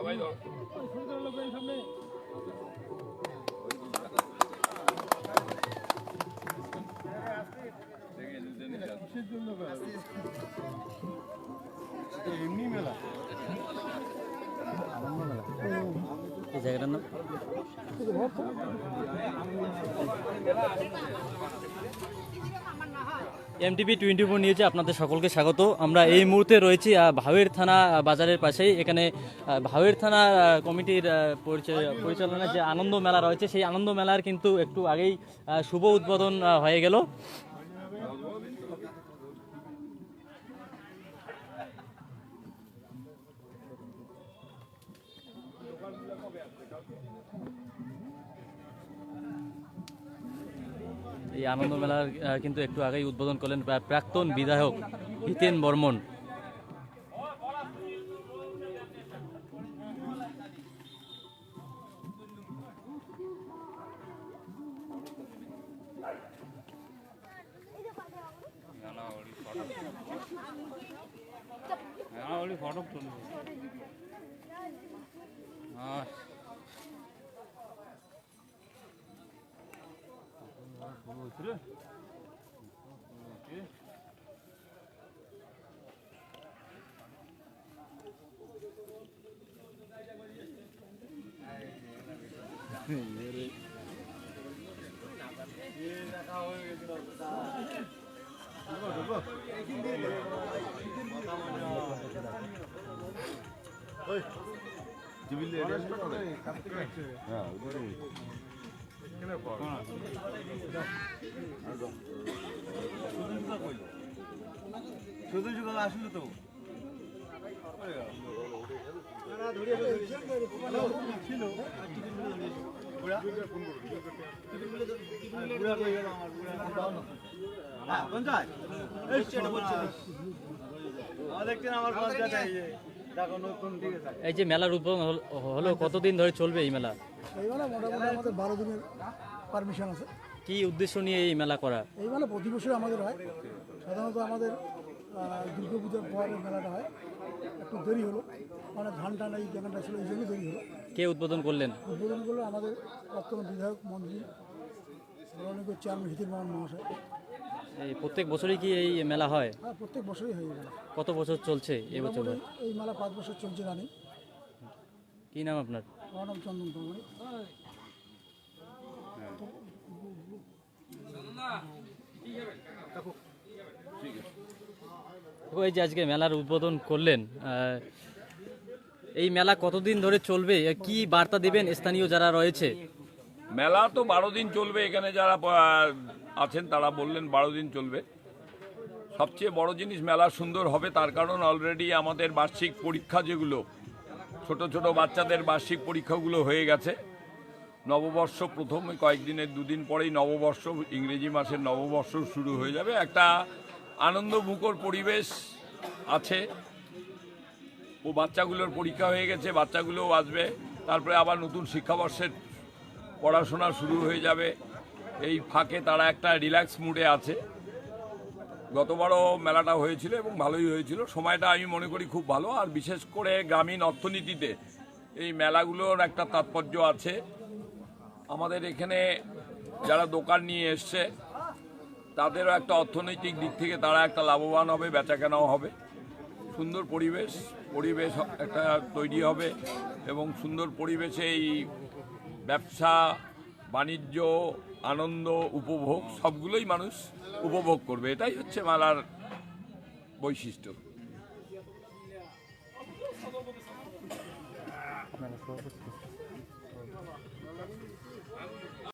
সবাই এমনি মেলা এই জায়গাটার নাম? এমটিভি টোয়েন্টি ফোর নিউজে আপনাদের সকলকে স্বাগত। আমরা এই মুহূর্তে রয়েছি ভাওয়ের থানা বাজারের পাশেই। এখানে ভাওয়ের থানা কমিটির পরিচালনায় যে আনন্দ মেলা রয়েছে, সেই আনন্দ মেলার কিন্তু একটু আগেই শুভ উদ্বোধন হয়ে গেল। এই আনন্দ মেলার কিন্তু একটু আগেই উদ্বোধন করলেন প্রাক্তন বিধায়ক হিতেন বর্মন। ফটো। তুলব। 그것들을 이렇게 얘를 누가 누가 어이 지빌레를 야 어디로 শুধু যুগ আসলো তো দেখছেন আমার পঞ্চায়েত এই যে এই যে মেলার উদ্বোধন হল- হলো কতদিন ধরে চলবে এই মেলা? এইবেলা মোটামুটি আমাদের বারো দিনের পারমিশন আছে। কি উদ্দেশ্য নিয়ে এই মেলা করা? এই মেলা প্রতি বছর আমাদের হয়। সাধারণত আমাদের দুর্গা পূজার পর এই মেলাটা হয়। একটু দেরি হলো। মানে ধান টান এই জায়গাটা ছিল এই জন্যই দেরি হলো। কে উদ্বোধন করলেন? উদ্বোধন করল আমাদের প্রাক্তন বিধায়ক মন্ত্রী চেয়ারম্যান হিতির মোহন মহাশয়। এই প্রত্যেক বছরই কি এই মেলা হয়? হ্যাঁ প্রত্যেক বছরই হয়ে গেল কত বছর চলছে এই বছর মোটামুটি এই মেলা পাঁচ বছর চলছে জানি কি নাম আপনার? আমার নাম চন্দন তো এই যে আজকে মেলার উদ্বোধন করলেন এই মেলা কতদিন ধরে চলবে? কি বার্তা দিবেন স্থানীয় যারা রয়েছে? মেলা তো বারো দিন চলবে, এখানে যারা আছেন তারা বললেন বারো দিন চলবে। সবচেয়ে বড় জিনিস মেলা সুন্দর হবে, তার কারণ অলরেডি আমাদের বার্ষিক পরীক্ষা যেগুলো, ছোট ছোট বাচ্চাদের বার্ষিক পরীক্ষাগুলো হয়ে গেছে। নববর্ষ প্রথম কয়েকদিনের, দুদিন পরেই নববর্ষ, ইংরেজি মাসের নববর্ষ শুরু হয়ে যাবে। একটা আনন্দমুখর পরিবেশ আছে। ও বাচ্চাগুলোর পরীক্ষা হয়ে গেছে, বাচ্চাগুলোও আসবে। তারপরে আবার নতুন শিক্ষাবর্ষের পড়াশোনা শুরু হয়ে যাবে। এই ফাঁকে তারা একটা রিল্যাক্স মুডে আছে। গতবারও মেলাটা হয়েছিল এবং ভালোই হয়েছিল। সময়টা আমি মনে করি খুব ভালো। আর বিশেষ করে গ্রামীণ অর্থনীতিতে এই মেলাগুলোর একটা তাৎপর্য আছে। আমাদের এখানে যারা দোকান নিয়ে এসছে, তাদেরও একটা অর্থনৈতিক দিক থেকে তারা একটা লাভবান হবে, বেচাকেনাও হবে। সুন্দর পরিবেশ পরিবেশ একটা তৈরি হবে এবং সুন্দর পরিবেশে এই ব্যবসা বাণিজ্য আনন্দ উপভোগ সবগুলোই মানুষ উপভোগ করবে। এটাই হচ্ছে মালার বৈশিষ্ট্য।